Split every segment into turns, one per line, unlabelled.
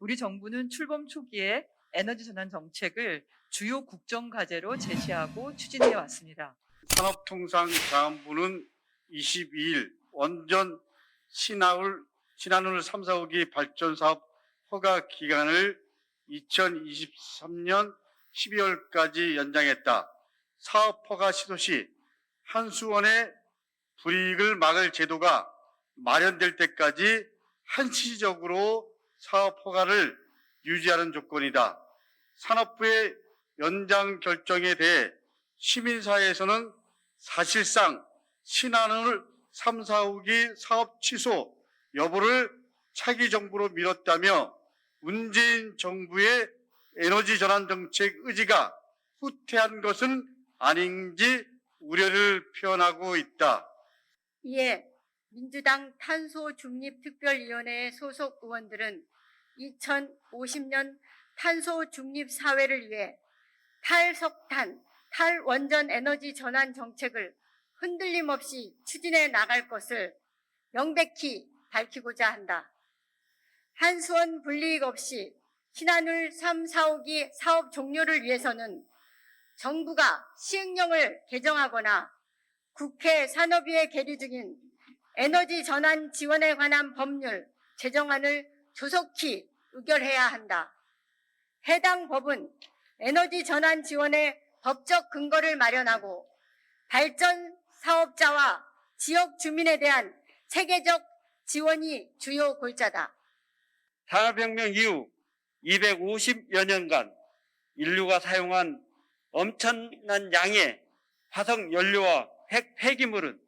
우리 정부는 출범 초기에 에너지 전환 정책을 주요 국정 과제로 제시하고 추진해 왔습니다.
산업통상자원부는 22일 원전 신한울 신한울 3, 4호기 발전 사업 허가 기간을 2023년 12월까지 연장했다. 사업 허가 시도 시 한수원의 불이익을 막을 제도가 마련될 때까지 한시적으로 사업 허가를 유지하는 조건이다. 산업부의 연장 결정에 대해 시민사회에서는 사실상 신한울 3, 4호기 사업 취소 여부를 차기 정부로 밀었다며 문재인 정부의 에너지 전환 정책 의지가 후퇴한 것은 아닌지 우려를 표현하고 있다.
이에 민주당 탄소중립특별위원회 소속 의원들은 2050년 탄소 중립 사회를 위해 탈석탄, 탈원전 에너지 전환 정책을 흔들림 없이 추진해 나갈 것을 명백히 밝히고자 한다. 한수원 불이익 없이 신한울 3, 4호기 사업 종료를 위해서는 정부가 시행령을 개정하거나 국회 산업위에 계류 중인 에너지 전환 지원에 관한 법률 제정안을 조속히 의결해야 한다. 해당 법은 에너지 전환 지원의 법적 근거를 마련하고 발전 사업자와 지역 주민에 대한 체계적 지원이 주요 골자다.
산업혁명 이후 250여 년간 인류가 사용한 엄청난 양의 화석 연료와 핵 폐기물은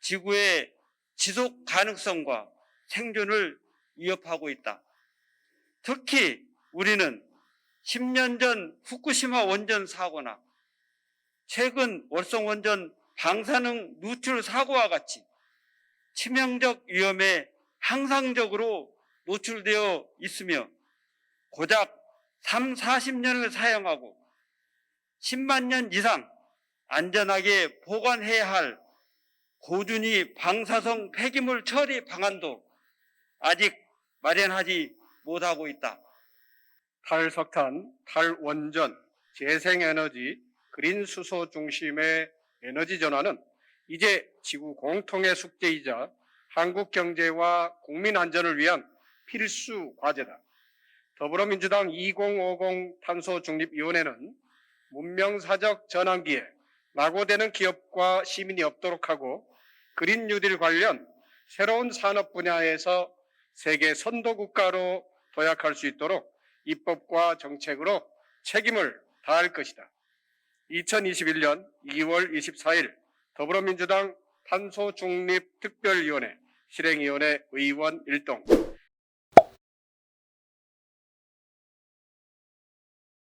지구의 지속 가능성과 생존을 위협하고 있다. 특히 우리는 10년 전 후쿠시마 원전 사고나 최근 월성 원전 방사능 누출 사고와 같이 치명적 위험에 항상적으로 노출되어 있으며 고작 3, 40년을 사용하고 10만 년 이상 안전하게 보관해야 할 고준위 방사성 폐기물 처리 방안도 아직 마련하지 못하고 있다.
탈석탄, 탈원전, 재생에너지, 그린 수소 중심의 에너지 전환은 이제 지구 공통의 숙제이자 한국 경제와 국민 안전을 위한 필수 과제다. 더불어민주당 2050 탄소 중립위원회는 문명사적 전환기에 낙오되는 기업과 시민이 없도록 하고 그린 뉴딜 관련 새로운 산업 분야에서 세계 선도 국가로 도약할 수 있도록 입법과 정책으로 책임을 다할 것이다. 2021년 2월 24일 더불어민주당 탄소중립특별위원회 실행위원회 의원 일동